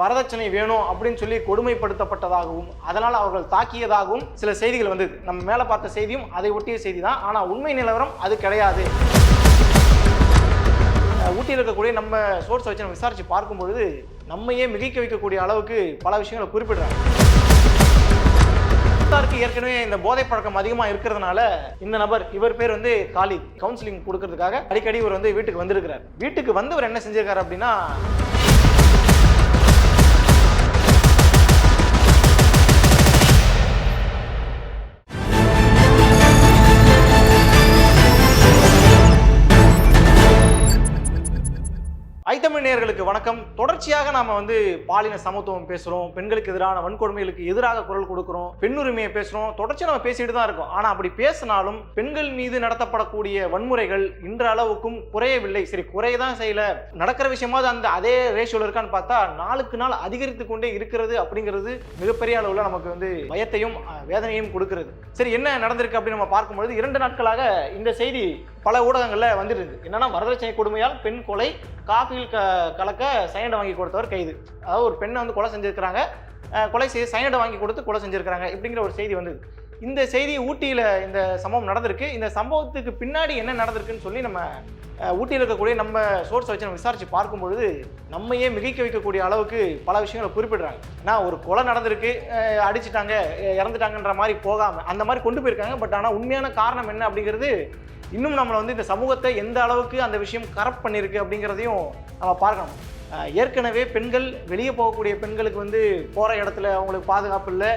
வரதட்சணை வேணும் அப்படின்னு சொல்லி கொடுமைப்படுத்தப்பட்டதாகவும் அதனால் அவர்கள் தாக்கியதாகவும் சில செய்திகள் வந்தது. நம்ம மேலே பார்த்த செய்தியும் அதை ஒட்டிய செய்தி தான் ஆனால் உண்மை நிலவரம் அது கிடையாது. ஊட்டியில் இருக்கக்கூடிய நம்ம சோர்ஸை வச்சு நம்ம விசாரித்து பார்க்கும்பொழுது நம்மையே மிகைக்க வைக்கக்கூடிய அளவுக்கு பல விஷயங்களை குறிப்பிடுறாங்க. முக்தாருக்கு ஏற்கனவே இந்த போதை பழக்கம் அதிகமாக இருக்கிறதுனால இந்த நபர் இவர் பேர் வந்து காலி கவுன்சிலிங் கொடுக்கறதுக்காக அடிக்கடி இவர் வந்து வீட்டுக்கு வந்திருக்கிறார். வீட்டுக்கு வந்து இவர் என்ன செஞ்சிருக்காரு அப்படின்னா ஐத்தமிழ் வணக்கம். தொடர்ச்சியாக நாம வந்து பாலின சமத்துவம் பேசுறோம். பெண்களுக்கு எதிரான வன்கொடுமைகளுக்கு எதிராக குரல் கொடுக்கிறோம். பெண்ணுரிமையை பேசுறோம். தொடர்ச்சி நம்ம பேசிட்டு தான் இருக்கோம். ஆனா அப்படி பேசினாலும் பெண்கள் மீது நடத்தப்படக்கூடிய வன்முறைகள் இன்ற அளவுக்கும் குறையவில்லை. சரி குறையதான் செய்யல. நடக்கிற விஷயமாவது அந்த அதே ரேஷியோல இருக்கான்னு பார்த்தா நாளுக்கு நாள் அதிகரித்து கொண்டே இருக்கிறது அப்படிங்கிறது மிகப்பெரிய அளவுல நமக்கு வந்து பயத்தையும் வேதனையும் கொடுக்கிறது. சரி என்ன நடந்திருக்கு அப்படின்னு நம்ம பார்க்கும்பொழுது இரண்டு நாட்களாக இந்த செய்தி பல ஊடகங்கள்ல வந்துருக்கு என்னன்னா வரதட்சணை கொடுமையால் பெண் கொலை காஃபியில் க கலக்க சைனடை வாங்கி கொடுத்தவர் கைது. அதாவது ஒரு பெண்ணை வந்து கொலை செஞ்சிருக்கிறாங்க. கொலை செய்து சைனடை வாங்கி கொடுத்து கொலை செஞ்சிருக்கிறாங்க இப்படிங்கிற ஒரு செய்தி வந்தது. இந்த செய்தி ஊட்டியில் இந்த சம்பவம் நடந்திருக்கு. இந்த சம்பவத்துக்கு பின்னாடி என்ன நடந்திருக்குன்னு சொல்லி நம்ம ஊட்டியில் இருக்கக்கூடிய நம்ம சோர்ஸ் வச்சு நம்ம விசாரித்து பார்க்கும்பொழுது நம்மையே மிகைக்க வைக்கக்கூடிய அளவுக்கு பல விஷயங்களை குறிப்பிடுறாங்க. ஏன்னா ஒரு கொலை நடந்திருக்கு அடிச்சிட்டாங்க இறந்துட்டாங்கன்ற மாதிரி போகாமல் அந்த மாதிரி கொண்டு போயிருக்காங்க. பட் ஆனால் உண்மையான காரணம் என்ன அப்படிங்கிறது இன்னும் நம்மளை வந்து இந்த சமூகத்தை எந்த அளவுக்கு அந்த விஷயம் கரப்ட் பண்ணியிருக்கு அப்படிங்கிறதையும் நம்ம பார்க்கணும். ஏற்கனவே பெண்கள் வெளியே போகக்கூடிய பெண்களுக்கு வந்து போகிற இடத்துல அவங்களுக்கு பாதுகாப்பு இல்லை.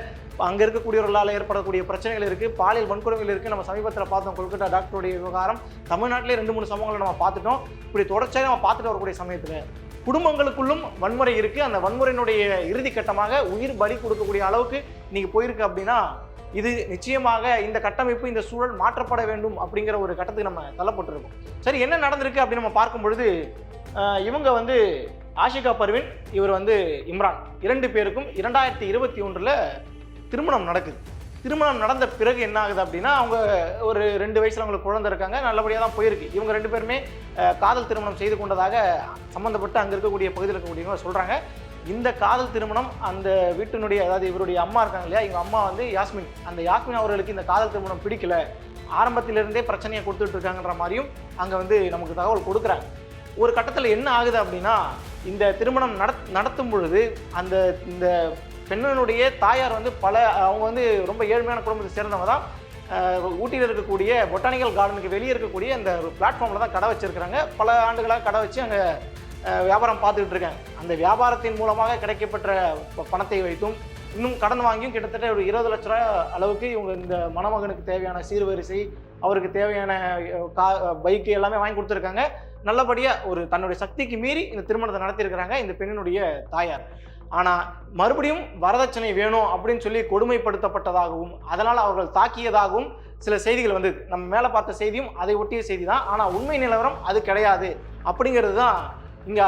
அங்கே இருக்கக்கூடியவர்களால் ஏற்படக்கூடிய பிரச்சனைகள் இருக்குது பாலியல் வன்கொடுமைகள் இருக்குது நம்ம சமீபத்தில் பார்த்தோம் கொல்கட்டா டாக்டருடைய விவகாரம். தமிழ்நாட்டிலே ரெண்டு மூணு சம்பவங்களை நம்ம பார்த்துட்டோம். இப்படி தொடர்ச்சியாக நம்ம பார்த்துட்டு வரக்கூடிய சமயத்தில் குடும்பங்களுக்குள்ளும் வன்முறை இருக்குது அந்த வன்முறையினுடைய இறுதி கட்டமாக உயிர் பலி கொடுக்கக்கூடிய அளவுக்கு இன்றைக்கி போயிருக்கு அப்படின்னா இது நிச்சயமாக இந்த கட்டமைப்பு இந்த சூழல் மாற்றப்பட வேண்டும் அப்படிங்கிற ஒரு கட்டத்துக்கு நம்ம தள்ளப்பட்டிருக்கோம். சரி என்ன நடந்திருக்கு அப்படின்னு நம்ம பார்க்கும் பொழுது இவங்க வந்து ஆஷிகா பர்வின் இவர் வந்து இம்ரான். இரண்டு பேருக்கும் இரண்டாயிரத்தி இருபத்தி ஒன்றில் திருமணம் நடக்குது. திருமணம் நடந்த பிறகு என்ன ஆகுது அப்படின்னா அவங்க ஒரு ரெண்டு வயசில் அவங்களுக்கு குழந்தை இருக்காங்க நல்லபடியாக தான் போயிருக்கு. இவங்க ரெண்டு பேருமே காதல் திருமணம் செய்து கொண்டதாக சம்மந்தப்பட்டு அங்கே இருக்கக்கூடிய பகுதியில் இருக்கக்கூடியவங்க சொல்கிறாங்க இந்த காதல் திருமணம் அந்த வீட்டினுடைய அதாவது இவருடைய அம்மா இருக்காங்க இல்லையா? எங்கள் அம்மா வந்து யாஸ்மின். அந்த யாஸ்மின் அவர்களுக்கு இந்த காதல் திருமணம் பிடிக்கல. ஆரம்பத்திலிருந்தே பிரச்சனையை கொடுத்துட்டு இருக்காங்கன்ற மாதிரியும் அங்கே வந்து நமக்கு தகவல் கொடுக்குறாங்க. ஒரு கட்டத்தில் என்ன ஆகுது அப்படின்னா இந்த திருமணம் நட நடத்தும் பொழுது அந்த இந்த பெண்ணினுடைய தாயார் வந்து பல அவங்க வந்து ரொம்ப ஏழ்மையான குடும்பத்தை சேர்ந்தவங்க தான். ஊட்டியில் இருக்கக்கூடிய பொட்டானிக்கல் கார்டனுக்கு வெளியே இருக்கக்கூடிய அந்த பிளாட்ஃபார்மில் தான் கடை வச்சிருக்கிறாங்க. பல ஆண்டுகளாக கடை வச்சு அங்கே வியாபாரம் பார்த்துக்கிட்டு இருக்கேன். அந்த வியாபாரத்தின் மூலமாக கிடைக்கப்பட்ட பணத்தை வைத்தும் இன்னும் கடன் வாங்கியும் கிட்டத்தட்ட ஒரு இருபது லட்ச ரூபாய் அளவுக்கு இவங்க இந்த மணமகனுக்கு தேவையான சீர்வரிசை அவருக்கு தேவையான கா பைக்கு எல்லாமே வாங்கி கொடுத்துருக்காங்க. நல்லபடியாக ஒரு தன்னுடைய சக்திக்கு மீறி இந்த திருமணத்தை நடத்தியிருக்கிறாங்க இந்த பெண்ணினுடைய தாயார். ஆனால் மறுபடியும் வரதட்சணை வேணும் அப்படின்னு சொல்லி கொடுமைப்படுத்தப்பட்டதாகவும் அதனால் அவர்கள் தாக்கியதாகவும் சில செய்திகள் வந்தது. நம்ம மேலே பார்த்த செய்தியும் அதை ஒட்டிய செய்தி தான். ஆனால் உண்மை நிலவரம் அது கிடையாது. அப்படிங்கிறது தான் இங்கே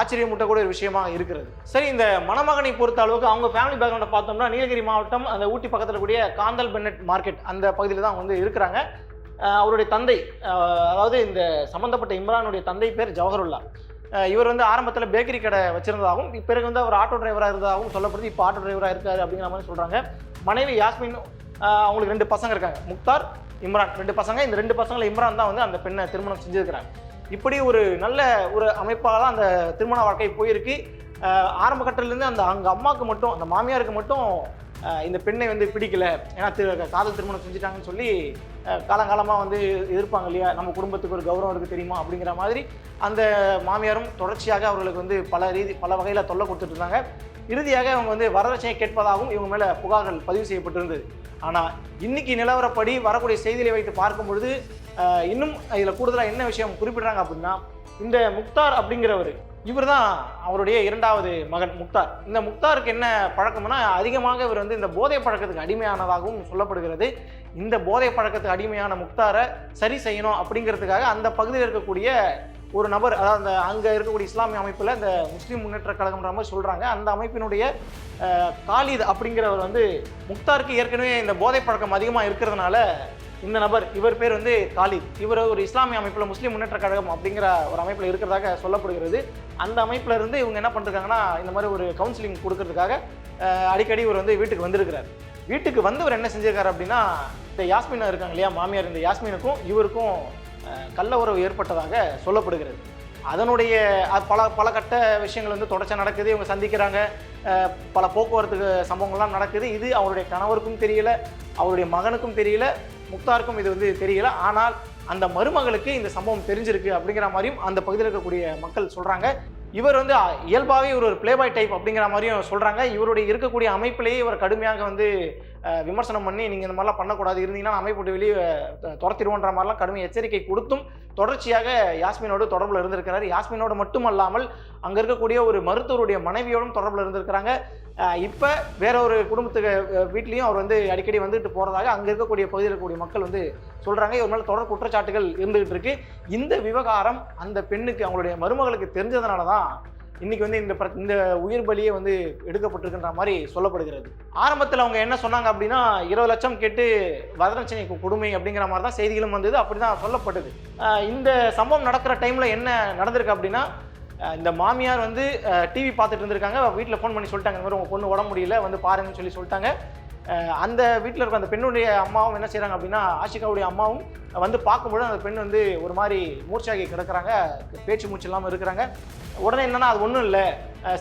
ஆச்சரியமூட்டக்கூடிய ஒரு விஷயமாக இருக்கிறது. சரி இந்த மணமகனை பொறுத்த அளவுக்கு அவங்க ஃபேமிலி பேக்ரவுண்டை பார்த்தோம்னா நீலகிரி மாவட்டம் அந்த ஊட்டி பக்கத்தில் கூடிய காந்தல் பென்னட் மார்க்கெட் அந்த பகுதியில் தான் வந்து இருக்கிறாங்க. அவருடைய தந்தை அதாவது இந்த சம்மந்தப்பட்ட இம்ரானுடைய தந்தை பேர் ஜவஹருல்லா. இவர் வந்து ஆரம்பத்தில் பேக்கரி கடை வச்சிருந்ததாகவும் பிறகு வந்து அவர் ஆட்டோ டிரைவராக இருந்ததாகவும் சொல்லப்படுது. இப்போ ஆட்டோ டிரைவராக இருக்காரு அப்படிங்கிற மாதிரி சொல்கிறாங்க மனைவி யாஸ்மின் அவங்களுக்கு ரெண்டு பசங்க இருக்காங்க. முக்தார் இம்ரான். ரெண்டு பசங்க இந்த ரெண்டு பசங்களை இம்ரான் தான் வந்து அந்த பெண்ணை திருமணம் செஞ்சுருக்கிறாங்க. இப்படி ஒரு நல்ல ஒரு அமைப்பாக தான் அந்த திருமண வாழ்க்கை போயிருக்கு. ஆரம்ப கட்டத்துலேருந்து அந்த அங்கே அம்மாவுக்கு மட்டும் அந்த மாமியாருக்கு மட்டும் இந்த பெண்ணை வந்து பிடிக்கல. ஏன்னா திரு- காதல் திருமணம் செஞ்சுட்டாங்கன்னு சொல்லி காலங்காலமாக வந்து எதிர்ப்பாங்க இல்லையா? நம்ம குடும்பத்துக்கு ஒரு கௌரவம் இருக்குது தெரியுமா? அப்படிங்கிற மாதிரி அந்த மாமியாரும் தொடர்ச்சியாக அவர்களுக்கு வந்து பல ரீதி பல வகையில் தொல்லை கொடுத்துட்டு இருந்தாங்க. இறுதியாக அவங்க வந்து வரதட்சணை கேட்பதாகவும் இவங்க மேலே புகார்கள் பதிவு செய்யப்பட்டிருந்தது. ஆனால் இன்னைக்கு நிலவரப்படி வரக்கூடிய செய்திகளை வைத்து பார்க்கும் பொழுது இன்னும் இதில் கூடுதலாக என்ன விஷயம் குறிப்பிடுறாங்க அப்படின்னா இந்த முக்தார் அப்படிங்கிறவர் இவர் தான் அவருடைய இரண்டாவது மகன் முக்தார். இந்த முக்தாருக்கு என்ன பழக்கம்னா அதிகமாக இவர் வந்து இந்த போதை பழக்கத்துக்கு அடிமையானதாகவும் சொல்லப்படுகிறது. இந்த போதை பழக்கத்துக்கு அடிமையான முக்தாரை சரி செய்யணும் அப்படிங்கிறதுக்காக அந்த பகுதியில் இருக்கக்கூடிய ஒரு நபர் அதாவது அந்த அங்கே இருக்கக்கூடிய இஸ்லாமிய அமைப்பில் இந்த முஸ்லீம் முன்னேற்ற கழகம்ன்ற மாதிரி சொல்கிறாங்க அந்த அமைப்பினுடைய காலித் அப்படிங்கிறவர் வந்து முக்தாருக்கு ஏற்கனவே இந்த போதை பழக்கம் அதிகமாக இருக்கிறதுனால இந்த நபர் இவர் பேர் வந்து காலித். இவர் ஒரு இஸ்லாமிய அமைப்பில் முஸ்லீம் முன்னேற்ற கழகம் அப்படிங்கிற ஒரு அமைப்பில் இருக்கிறதாக சொல்லப்படுகிறது. அந்த அமைப்பில் இருந்து இவங்க என்ன பண்ணிருக்காங்கன்னா இந்த மாதிரி ஒரு கவுன்சிலிங் கொடுக்கறதுக்காக அடிக்கடி இவர் வந்து வீட்டுக்கு வந்திருக்கிறார். வீட்டுக்கு வந்தவர் என்ன செஞ்சிருக்காரு அப்படின்னா இந்த யாஸ்மினா இருக்காங்க இல்லையா மாமியார் இந்த யாஸ்மினுக்கும் இவருக்கும் கள்ள உறவு ஏற்பட்டதாக சொல்லப்படுகிறது. அதனுடைய பல பல கட்ட விஷயங்கள் வந்து தொடர்ச்சி நடக்குது. இவங்க சந்திக்கிறாங்க. பல போக்குவரத்து சம்பவங்கள்லாம் நடக்குது. இது அவருடைய கணவருக்கும் தெரியல அவருடைய மகனுக்கும் தெரியல முக்தாருக்கும் இது வந்து தெரியல. ஆனால் அந்த மருமகளுக்கு இந்த சம்பவம் தெரிஞ்சிருக்கு அப்படிங்கிற மாதிரியும் அந்த பகுதியில் இருக்கக்கூடிய மக்கள் சொல்கிறாங்க இவர் வந்து இயல்பாகவே இவர் ஒரு பிளேபாய் டைப் அப்படிங்கிற மாதிரியும் சொல்கிறாங்க இவருடைய இருக்கக்கூடிய அமைப்பிலேயே இவர் கடுமையாக வந்து விமர்சனம் பண்ணி நீங்கள் இந்த மாதிரிலாம் பண்ணக்கூடாது. இருந்தீங்கன்னா அமைப்பு வெளியே துரத்திடுவோன்ற மாதிரிலாம் கடுமை எச்சரிக்கை கொடுத்தும் தொடர்ச்சியாக யாஸ்மினோடு தொடர்பில் இருந்திருக்கிறார். யாஸ்மினோடு மட்டுமல்லாமல் அங்கே இருக்கக்கூடிய ஒரு மருத்துவருடைய மனைவியோடும் தொடர்பில் இருந்திருக்கிறாங்க. இப்போ வேற ஒரு குடும்பத்துக்கு வீட்லேயும் அவர் வந்து அடிக்கடி வந்துட்டு போகிறதாக அங்கே இருக்கக்கூடிய பகுதியில் இருக்கக்கூடிய மக்கள் வந்து சொல்கிறாங்க இவர் மேலே தொடர் குற்றச்சாட்டுகள் இருந்துகிட்டு இருக்கு. இந்த விவகாரம் அந்த பெண்ணுக்கு அவங்களுடைய மருமகளுக்கு தெரிஞ்சதுனால தான் இன்னைக்கு வந்து இந்த பிர- இந்த உயிர் பலியே வந்து எடுக்கப்பட்டிருக்குன்ற மாதிரி சொல்லப்படுகிறது. ஆரம்பத்தில் அவங்க என்ன சொன்னாங்க அப்படின்னா இருபது லட்சம் கேட்டு வரதட்சணை கொடுமை அப்படிங்கிற மாதிரி தான் செய்திகளும் வந்தது. அப்படி தான் சொல்லப்பட்டது இந்த சம்பவம் நடக்கிற டைமில் என்ன நடந்திருக்கு அப்படின்னா இந்த மாமியார் வந்து டிவி பார்த்துட்டு இருந்திருக்காங்க. வீட்டில் ஃபோன் பண்ணி சொல்லிட்டாங்க. இந்த மாதிரி உங்கள் பொண்ணு உடம்பு முடியல வந்து பாருங்கன்னு சொல்லி சொல்லிட்டாங்க. அந்த வீட்டில் இருக்க அந்த பெண்ணுடைய அம்மாவும் என்ன செய்கிறாங்க அப்படின்னா ஆஷிகாவுடைய அம்மாவும் வந்து பார்க்கும்பொழுது அந்த பெண் வந்து ஒரு மாதிரி மூர்ச்சாகி கிடக்குறாங்க பேச்சு மூச்சு இல்லாமல் இருக்கிறாங்க. உடனே என்னென்னா அது ஒன்றும் இல்லை.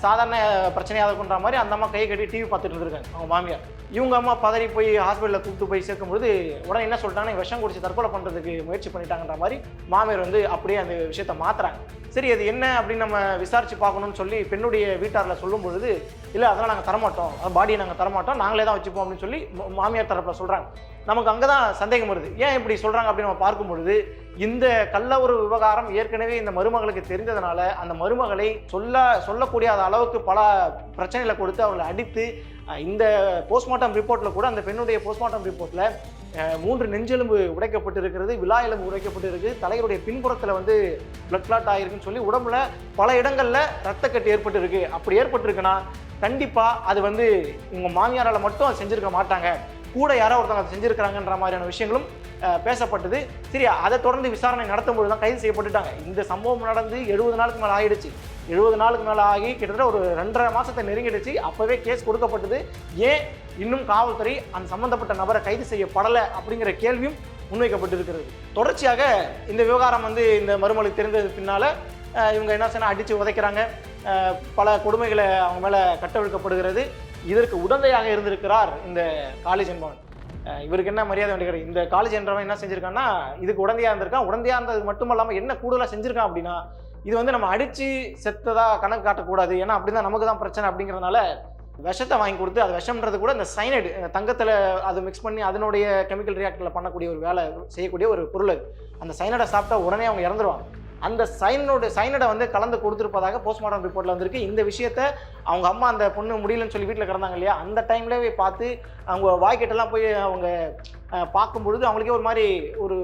சாதாரண பிரச்சனையாக இருக்குன்ற மாதிரி அந்த அம்மா கையை கட்டி டிவி பார்த்துட்டு இருந்திருக்காங்க. அவங்க மாமியார். இவங்க அம்மா பதறி போய் ஹாஸ்பிட்டலில் கூப்பிட்டு போய் சேர்க்கும்போது உடனே என்ன சொல்லிட்டாங்கன்னா விஷம் குடிச்சு தற்கொலை பண்ணுறதுக்கு முயற்சி பண்ணிட்டாங்கன்ற மாதிரி மாமியார் வந்து அப்படியே அந்த விஷயத்தை மாத்துறாங்க. சரி அது என்ன அப்படின்னு நம்ம விசாரிச்சு பார்க்கணும்னு சொல்லி பெண்ணுடைய வீட்டாரில் சொல்லும் பொழுது இல்லை அதெல்லாம் நாங்கள் தரமாட்டோம். பாடியை நாங்கள் தரமாட்டோம். நாங்களே தான் வச்சுப்போம் அப்படின்னு சொல்லி மாமியார் தரப்பில் சொல்கிறாங்க நமக்கு அங்கே தான் சந்தேகம் வருது. ஏன் இப்படி சொல்கிறாங்க அப்படின்னு நம்ம பார்க்கும் பொழுது இந்த கள்ள ஒரு விவகாரம் ஏற்கனவே இந்த மருமகளுக்கு தெரிந்ததுனால அந்த மருமகளை சொல்ல சொல்லக்கூடிய அளவுக்கு பல பிரச்சனைகளை கொடுத்து அவங்களை அடித்து இந்த போஸ்ட்மார்ட்டம் ரிப்போர்ட்டில் கூட அந்த பெண்ணுடைய போஸ்ட்மார்ட்டம் ரிப்போர்ட்டில் மூன்று நெஞ்செலும்பு உடைக்கப்பட்டிருக்கிறது விழா எலும்பு உடைக்கப்பட்டிருக்கு தலைவருடைய பின்புறத்தில் வந்து பிளட் கிளாட் ஆகிருக்குன்னு சொல்லி உடம்புல பல இடங்களில் ரத்தக்கட்டு ஏற்பட்டிருக்கு. அப்படி ஏற்பட்டிருக்குன்னா கண்டிப்பாக அது வந்து உங்கள் மாமியாரால் மட்டும் அது செஞ்சுருக்க மாட்டாங்க. கூட யாரோ ஒருத்தவங்க அதை செஞ்சிருக்கிறாங்கன்ற மாதிரியான விஷயங்களும் பேசப்பட்டது. சரி அதை தொடர்ந்து விசாரணை நடத்தும்போது தான் கைது செய்யப்பட்டுட்டாங்க. இந்த சம்பவம் நடந்து எழுபது நாளுக்கு மேலே ஆகிடுச்சு எழுபது நாளுக்கு மேலே ஆகி கிட்டத்தட்ட ஒரு ரெண்டரை மாதத்தை நெருங்கிடுச்சு. அப்போவே கேஸ் கொடுக்கப்பட்டது. ஏன் இன்னும் காவல்துறை அந்த சம்மந்தப்பட்ட நபரை கைது செய்யப்படலை அப்படிங்கிற கேள்வியும் முன்வைக்கப்பட்டிருக்கிறது. தொடர்ச்சியாக இந்த விவகாரம் வந்து இந்த மறுமொழி தெரிந்தது பின்னால் இவங்க என்ன செய்யணும் அடித்து உதைக்கிறாங்க. பல கொடுமைகளை அவங்க மேலே கட்டவிழ்க்கப்படுகிறது. இதற்கு உடந்தையாக இருந்திருக்கிறார் இந்த காலேஜ் என்பவன் இவருக்கு என்ன மரியாதை வேண்டிய கிடையாது. இந்த காலேஜ் என்றவன் என்ன செஞ்சிருக்கான்னா இதுக்கு உடந்தையாக இருந்திருக்கான். உடந்தையாக இருந்தது மட்டும் இல்லாமல் என்ன கூடுதலாக செஞ்சிருக்கான் அப்படின்னா இது வந்து நம்ம அடித்து செத்ததாக கணக்கு காட்டக்கூடாது. ஏன்னா அப்படி தான் நமக்கு தான் பிரச்சனை அப்படிங்கிறதுனால விஷத்தை வாங்கி கொடுத்து அது விஷம்ன்றது கூட இந்த சைனைடு தங்கத்தில் அது மிக்ஸ் பண்ணி அதனுடைய கெமிக்கல் ரியாக்டரில் பண்ணக்கூடிய ஒரு வேலை செய்யக்கூடிய ஒரு பொருள் அது. அந்த சைனடை சாப்பிட்டா உடனே அவங்க இறந்துருவாங்க. அந்த சைனோட சைனடை வந்து கலந்து கொடுத்துருப்பதாக போஸ்ட்மார்ட்டம் ரிப்போர்ட்டில் வந்திருக்கு. இந்த விஷயத்த அவங்க அம்மா அந்த பொண்ணு முடியலன்னு சொல்லி வீட்டில் கிடந்தாங்க இல்லையா? அந்த டைம்லேயே பார்த்து அவங்க வாய்க்கெட்டெல்லாம் போய் அவங்க பார்க்கும்பொழுது பார்க்கும் பொழுது அவங்களுக்கே ஒரு மாதிரி ஒரு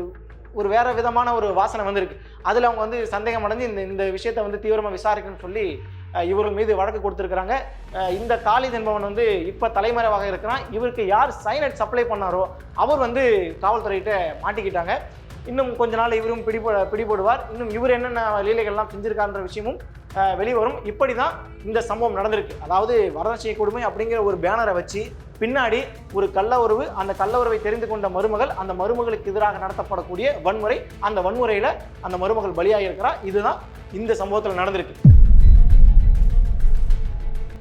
ஒரு வேறு விதமான ஒரு வாசனை வந்திருக்கு. அதில் அவங்க வந்து சந்தேகம் அடைஞ்சு இந்த இந்த விஷயத்தை வந்து தீவிரமாக விசாரிக்கணும்னு சொல்லி இவர்கள் மீது வழக்கு கொடுத்துருக்குறாங்க. இந்த காலித் என்பவன் வந்து இப்போ தலைமறைவாக இருக்கிறான். இவருக்கு யார் சைனட் சப்ளை பண்ணாரோ அவர் வந்து காவல்துறையிட்ட மாட்டிக்கிட்டாங்க. இன்னும் கொஞ்ச நாள் இவரும் பிடிபட பிடிபடுவார். இன்னும் இவர் என்னென்ன லீலைகள்லாம் செஞ்சிருக்கான்ற விஷயமும் வெளிவரும். இப்படி தான் இந்த சம்பவம் நடந்திருக்கு. அதாவது வரதட்சணை கொடுமை அப்படிங்கிற ஒரு பேனரை வச்சு பின்னாடி ஒரு கள்ள உறவு அந்த கள்ள உறவை தெரிந்து கொண்ட மருமகள் அந்த மருமகளுக்கு எதிராக நடத்தப்படக்கூடிய வன்முறை அந்த வன்முறையில் அந்த மருமகள் பலியாக இருக்கிறா இதுதான் இந்த சம்பவத்தில் நடந்திருக்கு.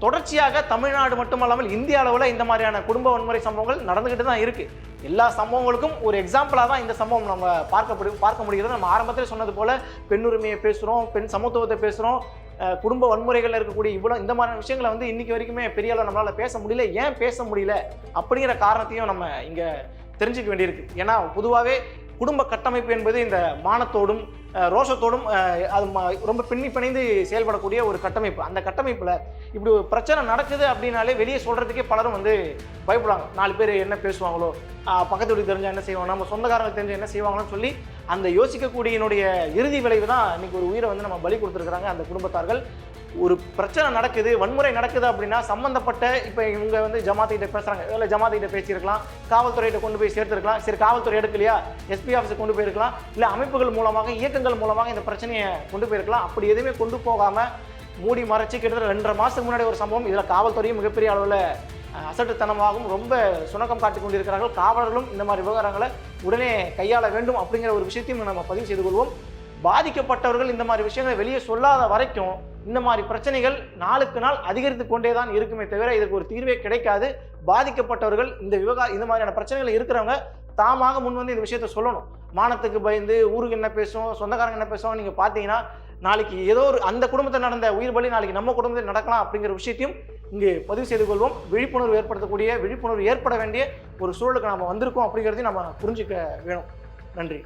தொடர்ச்சியாக தமிழ்நாடு மட்டுமல்லாமல் இந்திய அளவில் இந்த மாதிரியான குடும்ப வன்முறை சம்பவங்கள் நடந்துக்கிட்டு தான் இருக்கு. எல்லா சம்பவங்களுக்கும் ஒரு எக்ஸாம்பிளாக தான் இந்த சம்பவம் நம்ம பார்க்க பார்க்க முடிகிறது. நம்ம ஆரம்பத்தில் சொன்னது போல பெண்ணுரிமையை பேசுகிறோம் பெண் சமத்துவத்தை பேசுகிறோம் குடும்ப வன்முறைகளில் இருக்கக்கூடிய இவ்வளோ இந்த மாதிரியான விஷயங்களை வந்து இன்றைக்கி வரைக்குமே பெரிய அளவு நம்மளால் பேச முடியல. ஏன் பேச முடியல? அப்படிங்கிற காரணத்தையும் நம்ம இங்கே தெரிஞ்சுக்க வேண்டியிருக்கு. ஏன்னா பொதுவாகவே குடும்ப கட்டமைப்பு என்பது இந்த மானத்தோடும் ரோஷத்தோடும் அது ரொம்ப பின்னி பிணைந்து செயல்படக்கூடிய ஒரு கட்டமைப்பு. அந்த கட்டமைப்பில் இப்படி ஒரு பிரச்சனை நடக்குது அப்படின்னாலே வெளியே சொல்கிறதுக்கே பலரும் வந்து பயப்படுவாங்க. நாலு பேர் என்ன பேசுவாங்களோ பக்கத்து வீட்டுக்கு தெரிஞ்சால் என்ன செய்வாங்க நம்ம சொந்தக்காரங்களுக்கு தெரிஞ்சு என்ன செய்வாங்கன்னு சொல்லி அந்த யோசிக்கக்கூடியனுடைய இறுதி விளைவு தான் இன்றைக்கி ஒரு உயிரை வந்து நம்ம பலி கொடுத்துருக்குறாங்க அந்த குடும்பத்தார்கள். ஒரு பிரச்சனை நடக்குது வன்முறை நடக்குது அப்படின்னா சம்மந்தப்பட்ட இப்போ இவங்க வந்து ஜமாத்திட்ட பேசுகிறாங்க இல்லை ஜமாத்திட்ட பேசியிருக்கலாம் காவல்துறையிட்ட கொண்டு போய் சேர்த்துருக்கலாம். சரி காவல்துறை எடுக்கலையா? எஸ்பி ஆஃபீஸுக்கு கொண்டு போயிருக்கலாம். இல்லை அமைப்புகள் மூலமாக இயக்கங்கள் மூலமாக இந்த பிரச்சனையை கொண்டு போயிருக்கலாம். அப்படி எதுவுமே கொண்டு போகாமல் மூடி மறைச்சு கிட்டத்தட்ட ரெண்டரை மாதத்துக்கு முன்னாடி ஒரு சம்பவம். இதில் காவல்துறையும் மிகப்பெரிய அளவில் அசட்டுத்தனமாகவும் ரொம்ப சுணக்கம் காட்டிக் கொண்டிருக்கிறார்கள். காவலர்களும் இந்த மாதிரி விவகாரங்களை உடனே கையாள வேண்டும் அப்படிங்கிற ஒரு விஷயத்தையும் நம்ம பதிவு செய்து கொள்வோம். பாதிக்கப்பட்டவர்கள் இந்த மாதிரி விஷயங்களை வெளியே சொல்லாத வரைக்கும் இந்த மாதிரி பிரச்சனைகள் நாளுக்கு நாள் அதிகரித்து கொண்டே தான் இருக்குமே தவிர இதுக்கு ஒரு தீர்வே கிடைக்காது. பாதிக்கப்பட்டவர்கள் இந்த விவகார இந்த மாதிரியான பிரச்சனைகள் இருக்கிறவங்க தாமாக முன் வந்து இந்த விஷயத்த சொல்லணும். மானத்துக்கு பயந்து ஊருக்கு என்ன பேசும் சொந்தக்காரங்க என்ன பேசும் நீங்கள் பார்த்தீங்கன்னா நாளைக்கு ஏதோ ஒரு அந்த குடும்பத்தில் நடந்த உயிர் பலி நாளைக்கு நம்ம குடும்பத்தில் நடக்கலாம் அப்படிங்கிற விஷயத்தையும் இங்கே பதிவு செய்து கொள்வோம். விழிப்புணர்வு ஏற்படுத்தக்கூடிய விழிப்புணர்வு ஏற்பட வேண்டிய ஒரு சூழலுக்கு நம்ம வந்திருக்கோம் அப்படிங்கிறதையும் நம்ம புரிஞ்சுக்க வேணும். நன்றி.